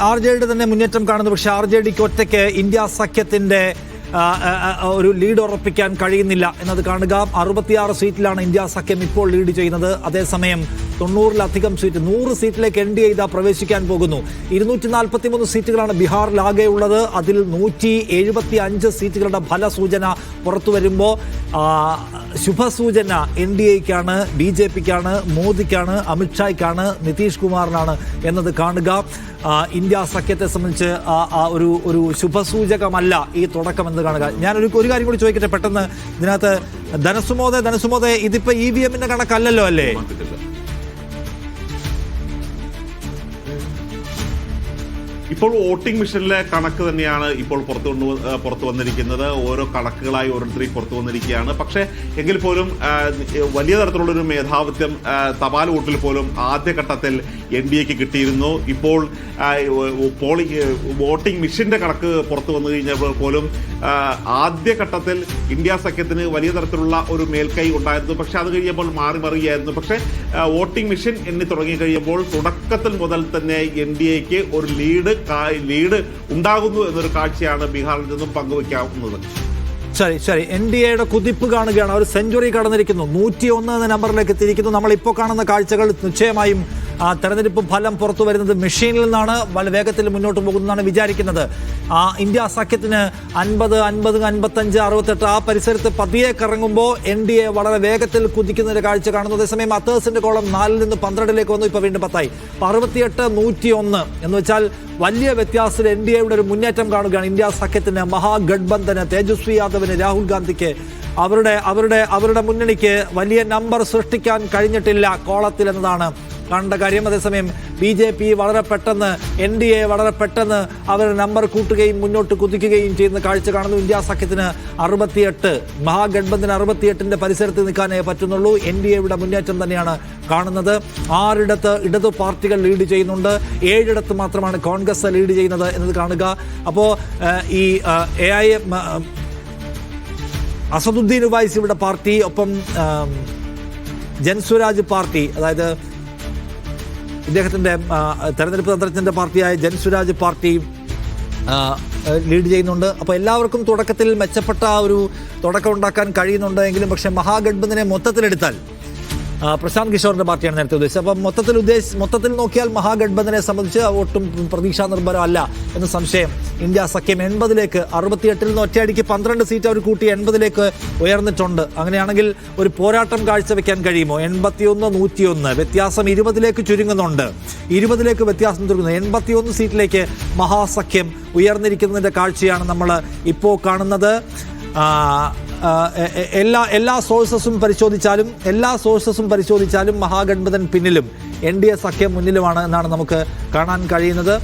R J ഡിയുടെ തന്നെ മുന്നേറ്റം കാണുന്നു. പക്ഷേ ആർ ജെ ഡിക്ക് ഒറ്റയ്ക്ക് ഇന്ത്യ സഖ്യത്തിന്റെ ഒരു ലീഡ് ഉറപ്പിക്കാൻ കഴിയുന്നില്ല എന്നത് കാണുക. അറുപത്തിയാറ് സീറ്റിലാണ് ഇന്ത്യ സഖ്യം ഇപ്പോൾ ലീഡ് ചെയ്യുന്നത്. അതേസമയം തൊണ്ണൂറിലധികം സീറ്റ് നൂറ് സീറ്റിലേക്ക് എൻ ഡി എ ഇതാ പ്രവേശിക്കാൻ പോകുന്നു. ഇരുന്നൂറ്റി നാൽപ്പത്തി മൂന്ന് സീറ്റുകളാണ് ബീഹാറിലാകെ ഉള്ളത്. അതിൽ നൂറ്റി എഴുപത്തി അഞ്ച് സീറ്റുകളുടെ ഫലസൂചന പുറത്തു വരുമ്പോൾ ശുഭസൂചന എൻ ഡി എക്കാണ് ബി ജെ പിക്കാണ് മോദിക്കാണ് അമിത്ഷായ്ക്കാണ് നിതീഷ് കുമാറിനാണ് എന്നത് കാണുക. ഇന്ത്യ സഖ്യത്തെ സംബന്ധിച്ച് ഒരു ഒരു ശുഭസൂചകമല്ല ഈ തുടക്കം കാണുക. ഞാനൊരു ഒരു കാര്യം കൂടി ചോദിക്കട്ടെ പെട്ടെന്ന്. ഇതിനകത്ത് ധനസുമോദയ ധനസുമോദയ ഇതിപ്പോ ഇ വി എമ്മിന്റെ കണക്കല്ലല്ലോ അല്ലേ? ഇപ്പോൾ വോട്ടിംഗ് മെഷീനിലെ കണക്ക് തന്നെയാണ് ഇപ്പോൾ പുറത്തു കൊണ്ടു പുറത്തു വന്നിരിക്കുന്നത്. ഓരോ കണക്കുകളായി ഓരോരുത്തരും പുറത്തു വന്നിരിക്കുകയാണ്. പക്ഷേ എങ്കിൽ പോലും വലിയ തരത്തിലുള്ളൊരു മേധാവിത്വം തപാൽ വോട്ടിൽ പോലും ആദ്യഘട്ടത്തിൽ എൻ ഡി എക്ക് കിട്ടിയിരുന്നു. ഇപ്പോൾ പോളിംഗ് പോളി വോട്ടിംഗ് മെഷീന്റെ കണക്ക് പുറത്തു വന്നു കഴിഞ്ഞപ്പോൾ പോലും ആദ്യഘട്ടത്തിൽ ഇന്ത്യ സഖ്യത്തിന് വലിയ തരത്തിലുള്ള ഒരു മേൽക്കൈ ഉണ്ടായിരുന്നു. പക്ഷെ അത് കഴിയുമ്പോൾ മാറി മറിയായിരുന്നു പക്ഷേ വോട്ടിംഗ് മെഷീൻ എണ്ണി തുടങ്ങി കഴിയുമ്പോൾ തുടക്കത്തിൽ മുതൽ തന്നെ എൻ ഡി എക്ക് ഒരു ലീഡ് ലീഡ് ഉണ്ടാകുന്നു എന്നൊരു കാഴ്ചയാണ് ബീഹാറിൽ നിന്നും പങ്കുവയ്ക്കാവുന്നത്. ശരി ശരി എൻ ഡി എയുടെ കുതിപ്പ് കാണുകയാണ്. ഒരു സെഞ്ചുറി കടന്നിരിക്കുന്നു. നൂറ്റി ഒന്ന് എന്ന നമ്പറിലേക്ക് എത്തിയിരിക്കുന്നു. നമ്മൾ ഇപ്പോൾ കാണുന്ന കാഴ്ചകൾ നിശ്ചയമായും ആ തെരഞ്ഞെടുപ്പ് ഫലം പുറത്തു വരുന്നത് മെഷീനിൽ നിന്നാണ് വളരെ വേഗത്തിൽ മുന്നോട്ട് പോകുന്നതാണ് വിചാരിക്കുന്നത്. ആ ഇന്ത്യ സഖ്യത്തിന് അൻപത് അൻപത് അൻപത്തഞ്ച് അറുപത്തെട്ട് ആ പരിസരത്ത് പതിയെ കറങ്ങുമ്പോൾ എൻ ഡി എ വളരെ വേഗത്തിൽ കുതിക്കുന്നൊരു കാഴ്ച കാണുന്നു. അതേസമയം അത്തേഴ്സിന്റെ കോളം നാലിൽ നിന്ന് പന്ത്രണ്ടിലേക്ക് വന്നു. ഇപ്പോൾ വീണ്ടും പത്തായി. അറുപത്തിയെട്ട് നൂറ്റി ഒന്ന് എന്ന് വെച്ചാൽ വലിയ വ്യത്യാസത്തിൽ എൻ ഡി എയുടെ ഒരു മുന്നേറ്റം കാണുകയാണ് ഇന്ത്യ സഖ്യത്തിന്. മഹാഗഡ്ബന്ധന് തേജസ്വി യാദവിന് രാഹുൽ ഗാന്ധിക്ക് അവരുടെ അവരുടെ അവരുടെ മുന്നണിക്ക് വലിയ നമ്പർ സൃഷ്ടിക്കാൻ കഴിഞ്ഞിട്ടില്ല കോളത്തിൽ എന്നതാണ് കാണേണ്ട കാര്യം അതേസമയം ബി ജെ പി വളരെ പെട്ടെന്ന് എൻ ഡി എ വളരെ പെട്ടെന്ന് അവരുടെ നമ്പർ കൂട്ടുകയും മുന്നോട്ട് കുതിക്കുകയും ചെയ്യുന്ന കാഴ്ച കാണുന്നു. ഇന്ത്യ സഖ്യത്തിന് അറുപത്തിയെട്ട് മഹാഗഡ്ബന്ധന് അറുപത്തിയെട്ടിന്റെ പരിസരത്ത് നിൽക്കാനേ പറ്റുന്നുള്ളൂ. എൻ ഡി എയുടെ മുന്നേറ്റം തന്നെയാണ് കാണുന്നത്. ആറിടത്ത് ഇടതു പാർട്ടികൾ ലീഡ് ചെയ്യുന്നുണ്ട്. ഏഴിടത്ത് മാത്രമാണ് കോൺഗ്രസ് ലീഡ് ചെയ്യുന്നത് എന്നത് കാണുക. അപ്പോൾ ഈ A I Asaduddin Owais party ഒപ്പം ജൻസ്വരാജ് പാർട്ടി അതായത് ഇദ്ദേഹത്തിന്റെ ആ, തെരഞ്ഞെടുപ്പ് തന്ത്രജ്ഞന്റെ പാർട്ടിയായ ജൻസ്വരാജ് പാർട്ടി ലീഡ് ചെയ്യുന്നുണ്ട്. അപ്പോൾ എല്ലാവർക്കും തുടക്കത്തിൽ മെച്ചപ്പെട്ട ഒരു തുടക്കം ഉണ്ടാക്കാൻ കഴിയുന്നുണ്ടെങ്കിലും പക്ഷേ മഹാഗഡ്ബന്ധിനെ മൊത്തത്തിലെടുത്താൽ പ്രശാന്ത് കിഷോറിന്റെ പാർട്ടിയാണ് നേരത്തെ ഉദ്ദേശിച്ചത്. അപ്പം മൊത്തത്തിൽ ഉദ്ദേശ മൊത്തത്തിൽ നോക്കിയാൽ മഹാഗഡ്ബന്ധനെ സംബന്ധിച്ച് ഒട്ടും പ്രതീക്ഷാ നിർഭരമല്ല എന്ന സംശയം ഇന്ത്യ സഖ്യം എൺപതിലേക്ക് അറുപത്തിയെട്ടിൽ നിന്ന് ഒറ്റയടിക്ക് പന്ത്രണ്ട് സീറ്റ് അവർ കൂട്ടി എൺപതിലേക്ക് ഉയർന്നിട്ടുണ്ട്. അങ്ങനെയാണെങ്കിൽ ഒരു പോരാട്ടം കാഴ്ചവെക്കാൻ കഴിയുമോ? എൺപത്തിയൊന്ന് നൂറ്റിയൊന്ന്. വ്യത്യാസം ഇരുപതിലേക്ക് ചുരുങ്ങുന്നുണ്ട്. ഇരുപതിലേക്ക് വ്യത്യാസം ചുരുങ്ങുന്നു. എൺപത്തിയൊന്ന് സീറ്റിലേക്ക് മഹാസഖ്യം ഉയർന്നിരിക്കുന്നതിന്റെ കാഴ്ചയാണ് നമ്മൾ ഇപ്പോൾ കാണുന്നത്. എല്ലാ എല്ലാ സോഴ്സസും പരിശോധിച്ചാലും എല്ലാ സോഴ്സസും പരിശോധിച്ചാലും മഹാഗൺപതൻ പിന്നിലും എൻ ഡി എ സഖ്യം മുന്നിലുമാണ് എന്നാണ് നമുക്ക് കാണാൻ കഴിയുന്നത്.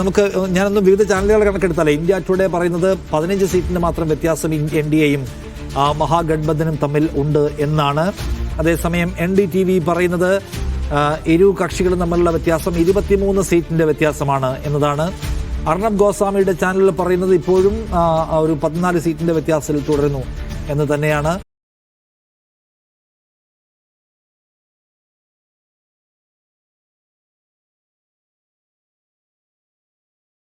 നമുക്ക് ഞാനൊന്നും വിവിധ ചാനലുകൾ കണക്കെടുത്താലേ ഇന്ത്യ ടുഡേ പറയുന്നത് പതിനഞ്ച് സീറ്റിന് മാത്രം വ്യത്യാസം എൻ ഡി എയും മഹാഗൺബന്ധനും തമ്മിൽ ഉണ്ട് എന്നാണ്. അതേസമയം എൻ ഡി ടി വി പറയുന്നത് ഇരു കക്ഷികളും തമ്മിലുള്ള വ്യത്യാസം ഇരുപത്തിമൂന്ന് സീറ്റിന്റെ വ്യത്യാസമാണ് എന്നതാണ്. അർണബ് ഗോസ്വാമിയുടെ ചാനലിൽ പറയുന്നത് ഇപ്പോഴും ഒരു പതിനാല് സീറ്റിന്റെ വ്യത്യാസത്തിൽ തുടരുന്നു എന്ന് തന്നെയാണ്